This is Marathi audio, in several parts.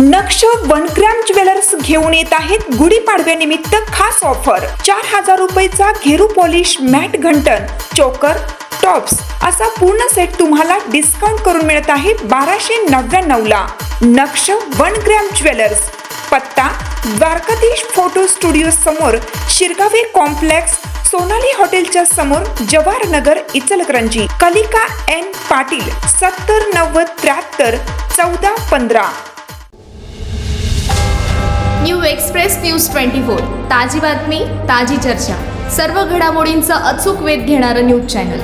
नक्ष वन ग्रॅम ज्वेलर्स घेऊन येत आहेत गुढीपाडव्यानिमित्त खास ऑफर. चार हजार रुपयेचा घेरू पॉलिश मॅट घंटन चोकर टॉप्स असा पूर्ण सेट तुम्हाला डिस्काउंट करून मिळत आहे बाराशे नव्याण्णव ला. नक्ष वनक्रॅम ज्वेलर्स. पत्ता द्वारकाधीश फोटो स्टुडिओ समोर शिरगावे कॉम्प्लेक्स सोनाली हॉटेलच्या समोर जवाहर नगर इचलकरंजी. कलिका एन पाटील सत्तर नव्वद त्र्याहत्तर चौदा पंधरा. New express news twenty four. ताजी बातमी ताजी चर्चा. सर्व घडामोडींचा अचूक वेध घेणारं न्यूज चॅनल.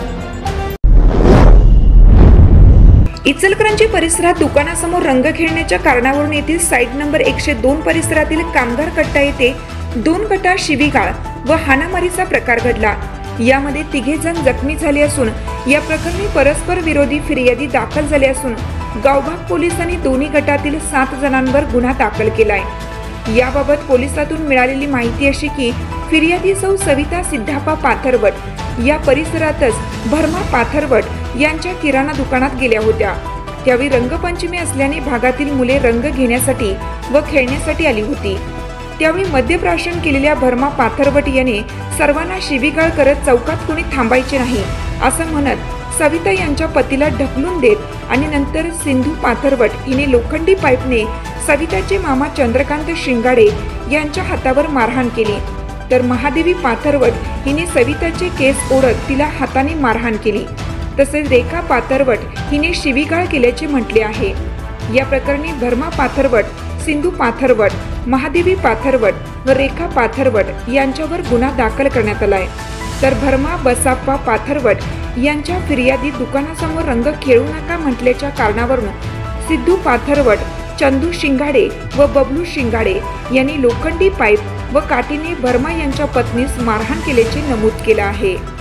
इचलकरंजी परिसरात दुकानासमोर रंग खेळण्याच्या कारणावरून येथील साईट नंबर एकशे दोन परिसरातील कामगार कट्टा येथे दोन गटा शिवीगाळ व हाणामारीचा प्रकार घडला. यामध्ये तिघे जण जखमी झाले असून या प्रकरणी परस्पर विरोधी फिर्यादी दाखल झाली असून गावभाग पोलिसांनी दोन्ही गटातील सात जणांवर गुन्हा दाखल केलाय. याबाबत पोलिसातून मिळालेली माहिती अशी की फिर्यादी सौ सविता सिद्धापा पाथरवट या परिसरातच भरमा पाथरवट यांच्या किराणा दुकानात गेल्या होत्या. त्यावेळी रंगपंचमी असल्याने भागातील मुले रंग घेण्यासाठी व खेळण्यासाठी आली होती. त्यावेळी मद्यप्राशन केलेल्या भरमा पाथरवट याने सर्वांना शिबिगाळ करत चौकात कोणी थांबायचे नाही असं म्हणत सविता यांच्या पतीला ढकलून देत आणि नंतर सिंधू पाथरवट हिने लोखंडी पाईपने सविताचे मामा चंद्रकांत शिंगाडे यांच्या हातावर मारहाण केली. तर महादेवी पाथरवट हिने सविताचे केस ओढत तिला हाताने मारहाण केली. तसेच रेखा पाथरवट हिने शिवीगाळ केल्याचे म्हटले आहे. या प्रकरणी धर्मा पाथरवट सिंधू पाथरवट महादेवी पाथरवट व रेखा पाथरवट यांच्यावर गुन्हा दाखल करण्यात आलाय. तर भरमा बसाप्पा पाथरवट यांच्या फिर्यादी दुकानासमोर रंग खेळू नका म्हटल्याच्या कारणावरून सिद्धू पाथरवट चंदू शिंगाडे व बबलू शिंगाडे यांनी लोखंडी पाईप व काठीने भरमा यांच्या पत्नीस मारहाण केल्याचे नमूद केलं आहे.